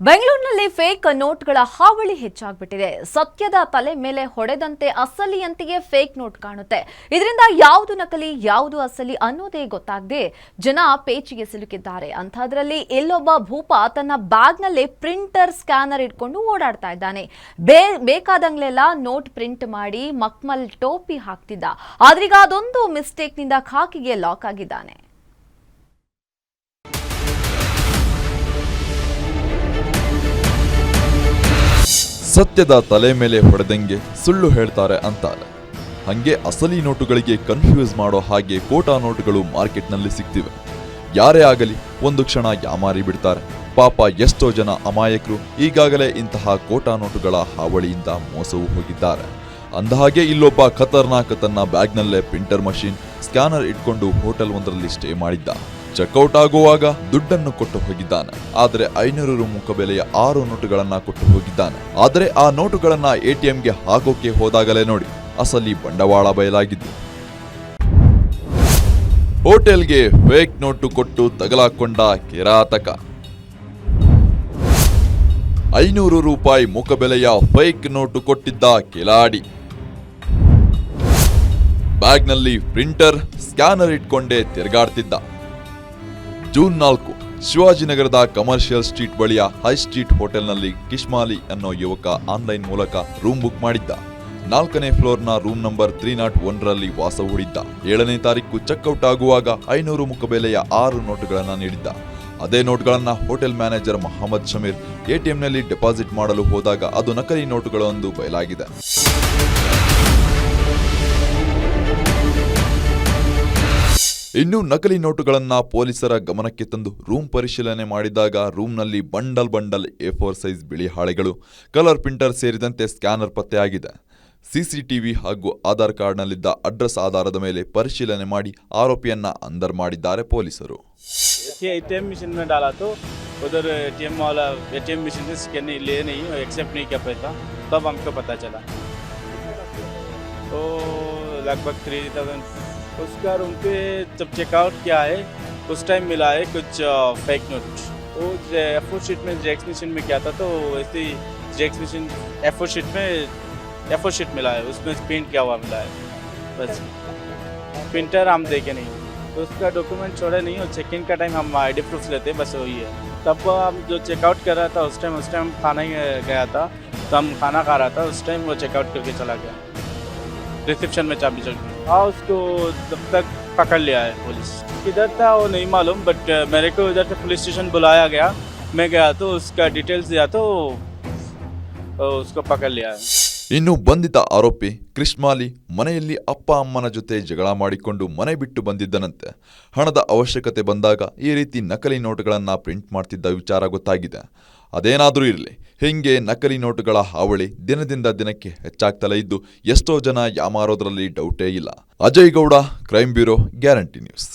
ಬೆಂಗಳೂರಿನಲ್ಲಿ ಫೇಕ್ ನೋಟ್ಗಳ ಹಾವಳಿ ಹೆಚ್ಚಾಗ್ಬಿಟ್ಟಿದೆ. ಸತ್ಯದ ತಲೆ ಮೇಲೆ ಹೊಡೆದಂತೆ ಅಸಲಿಯಂತೆಯೇ ಫೇಕ್ ನೋಟ್ ಕಾಣುತ್ತೆ. ಇದರಿಂದ ಯಾವುದು ನಕಲಿ, ಯಾವುದು ಅಸಲಿ ಅನ್ನೋದೇ ಗೊತ್ತಾಗದೆ ಜನ ಪೇಚಿಗೆ ಸಿಲುಕಿದ್ದಾರೆ. ಅಂಥದ್ರಲ್ಲಿ ಇಲ್ಲೊಬ್ಬ ಭೂಪ ತನ್ನ ಬ್ಯಾಗ್ನಲ್ಲೇ ಪ್ರಿಂಟರ್ ಸ್ಕ್ಯಾನರ್ ಇಟ್ಕೊಂಡು ಓಡಾಡ್ತಾ ಇದ್ದಾನೆ. ಬೇ, ಬೇಕಾದಂಗ್ಲೆಲ್ಲ ನೋಟ್ ಪ್ರಿಂಟ್ ಮಾಡಿ ಮಕ್ಮಲ್ ಟೋಪಿ ಹಾಕ್ತಿದ್ದ. ಆದ್ರೀಗ ಅದೊಂದು ಮಿಸ್ಟೇಕ್ನಿಂದ ಖಾಕಿಗೆ ಲಾಕ್ ಆಗಿದ್ದಾನೆ. ಸತ್ಯದ ತಲೆ ಮೇಲೆ ಹೊಡೆದಂಗೆ ಸುಳ್ಳು ಹೇಳ್ತಾರೆ ಅಂತಾರೆ. ಹಂಗೆ ಅಸಲಿ ನೋಟುಗಳಿಗೆ ಕನ್ಫ್ಯೂಸ್ ಮಾಡೋ ಹಾಗೆ ಕೋಟಾ ನೋಟುಗಳು ಮಾರ್ಕೆಟ್ನಲ್ಲಿ ಸಿಗ್ತಿವೆ. ಯಾರೇ ಆಗಲಿ, ಒಂದು ಕ್ಷಣ ಯಾಮಾರಿ ಬಿಡ್ತಾರೆ. ಪಾಪ ಎಷ್ಟೋ ಜನ ಅಮಾಯಕರು ಈಗಾಗಲೇ ಇಂತಹ ಕೋಟಾ ನೋಟುಗಳ ಹಾವಳಿಯಿಂದ ಮೋಸವು ಹೋಗಿದ್ದಾರೆ. ಅಂದಹಾಗೆ ಇಲ್ಲೊಬ್ಬ ಖತರ್ನಾಕ್ ತನ್ನ ಬ್ಯಾಗ್ನಲ್ಲೇ ಪ್ರಿಂಟರ್ ಮಷೀನ್ ಸ್ಕ್ಯಾನರ್ ಇಟ್ಕೊಂಡು ಹೋಟೆಲ್ ಒಂದರಲ್ಲಿ ಸ್ಟೇ ಮಾಡಿದ್ದ. ಚೆಕ್ಔಟ್ ಆಗುವಾಗ ದುಡ್ಡನ್ನು ಕೊಟ್ಟು ಹೋಗಿದ್ದಾನೆ. ಆದರೆ ಐನೂರು ರು ಮುಖಬೆಲೆಯ ಆರು ನೋಟುಗಳನ್ನ ಕೊಟ್ಟು ಹೋಗಿದ್ದಾನೆ. ಆದರೆ ಆ ನೋಟುಗಳನ್ನ ಎಟಿಎಂಗೆ ಹಾಕೋಕೆ ಹೋದಾಗಲೇ ನೋಡಿ, ಅಸಲಿ ಬಂಡವಾಳ ಬಯಲಾಗಿದ್ದು. ಹೋಟೆಲ್ಗೆ ಫೇಕ್ ನೋಟು ಕೊಟ್ಟು ತಗಲಾಕೊಂಡ ಕಿರಾತಕ. ಐನೂರು ರೂಪಾಯಿ ಮುಖಬೆಲೆಯ ಫೇಕ್ ನೋಟು ಕೊಟ್ಟಿದ್ದ ಕಿಲಾಡಿ. ಬ್ಯಾಗ್ನಲ್ಲಿ ಪ್ರಿಂಟರ್, ಸ್ಕ್ಯಾನರ್ ಇಟ್ಕೊಂಡೇ ತಿರುಗಾಡ್ತಿದ್ದ. ಜೂನ್ ನಾಲ್ಕು, ಶಿವಾಜಿನಗರದ ಕಮರ್ಷಿಯಲ್ ಸ್ಟ್ರೀಟ್ ಬಳಿಯ ಹೈ ಸ್ಟ್ರೀಟ್ ಹೋಟೆಲ್ನಲ್ಲಿ ಕಿಶ್ಮಾಲಿ ಅನ್ನೋ ಯುವಕ ಆನ್ಲೈನ್ ಮೂಲಕ ರೂಮ್ ಬುಕ್ ಮಾಡಿದ್ದ. ನಾಲ್ಕನೇ ಫ್ಲೋರ್ನ ರೂಮ್ ನಂಬರ್ ತ್ರೀ ನಾಟ್ ಒನ್ರಲ್ಲಿ ವಾಸ ಹೂಡಿದ್ದ. ಏಳನೇ ತಾರೀಕು ಚೆಕ್ಔಟ್ ಆಗುವಾಗ ಐನೂರು ಮುಖಬೆಲೆಯ ಆರು ನೋಟುಗಳನ್ನು ನೀಡಿದ್ದ. ಅದೇ ನೋಟ್ಗಳನ್ನು ಹೋಟೆಲ್ ಮ್ಯಾನೇಜರ್ ಮೊಹಮ್ಮದ್ ಶಮೀರ್ ಎಟಿಎಂನಲ್ಲಿ ಡೆಪಾಸಿಟ್ ಮಾಡಲು ಹೋದಾಗ ಅದು ನಕಲಿ ನೋಟುಗಳೊಂದು ಬಯಲಾಗಿದೆ. ಇನ್ನು ನಕಲಿ ನೋಟುಗಳನ್ನ ಪೊಲೀಸರ ಗಮನಕ್ಕೆ ತಂದು ರೂಮ್ ಪರಿಶೀಲನೆ ಮಾಡಿದಾಗ ರೂಮ್ನಲ್ಲಿ bundle bundle A four size ಬಿಳಿ ಹಾಳೆಗಳು ಕಲರ್ ಪ್ರಿಂಟರ್ ಸೇರಿದಂತೆ ಸ್ಕ್ಯಾನರ್ ಪತ್ತೆಯಾಗಿದೆ ಸಿಸಿಟಿವಿ ಹಾಗೂ ಆಧಾರ್ ಕಾರ್ಡ್ನಲ್ಲಿದ್ದ ಅಡ್ರೆಸ್ ಆಧಾರದ ಮೇಲೆ ಪರಿಶೀಲನೆ ಮಾಡಿ ಆರೋಪಿಯನ್ನ ಅಂದರ್ ಮಾಡಿದ್ದಾರೆ ಪೊಲೀಸರು देखिए एटीएम मशीन में डाला तो उधर एटीएम वाला एटीएम मशीन से स्कैन ले नहीं एक्सेप्ट नहीं कर पाया था तब हमको पता चला तो लगभग थ्री थाउजेंड उसका पे जब चेकआउट किया है, उस टाइम मिला है कुछ फेक नोट वो फोर शीट में जेक्स मशीन में क्या था तो ऐसे ही जेक्स मशीन एफ़ शीट में एफ़ शीट मिला है, उसमें प्रिंट किया हुआ मिला है। बस। प्रिंटर हम देखे नहीं। तो उसका डॉक्यूमेंट छोड़े नहीं, और चेक इन का टाइम हम आई डी प्रूफ लेते बस वही है। तब हम जो चेकआउट कर रहा था, उस टाइम उस टाइम खाना ही गया था। तो हम खाना खा रहा था, उस टाइम वो चेकआउट करके चला गया। रिसेप्शन में चाबी चल गई। हाँ उसको तब तक पकड़ लिया है पुलिस। किधर था वो नहीं मालूम बट मेरे को इधर से पुलिस स्टेशन बुलाया गया। मैं गया तो उसका डिटेल्स दिया तो उसको पकड़ लिया है। ಇನ್ನು ಬಂಧಿತ ಆರೋಪಿ ಕ್ರಿಶ್ಮಾಲಿ ಮನೆಯಲ್ಲಿ ಅಪ್ಪ ಅಮ್ಮನ ಜೊತೆ ಜಗಳ ಮಾಡಿಕೊಂಡು ಮನೆ ಬಿಟ್ಟು ಬಂದಿದ್ದನಂತೆ. ಹಣದ ಅವಶ್ಯಕತೆ ಬಂದಾಗ ಈ ರೀತಿ ನಕಲಿ ನೋಟುಗಳನ್ನು ಪ್ರಿಂಟ್ ಮಾಡ್ತಿದ್ದ ವಿಚಾರ ಗೊತ್ತಾಗಿದೆ. ಅದೇನಾದರೂ ಇರಲಿ, ಹಿಂಗೆ ನಕಲಿ ನೋಟುಗಳ ಹಾವಳಿ ದಿನದಿಂದ ದಿನಕ್ಕೆ ಹೆಚ್ಚಾಗ್ತಲೇ ಇದ್ದು ಎಷ್ಟೋ ಜನ ಯಾಮಾರೋದ್ರಲ್ಲಿ ಡೌಟೇ ಇಲ್ಲ. Ajay Gowda crime bureau guarantee news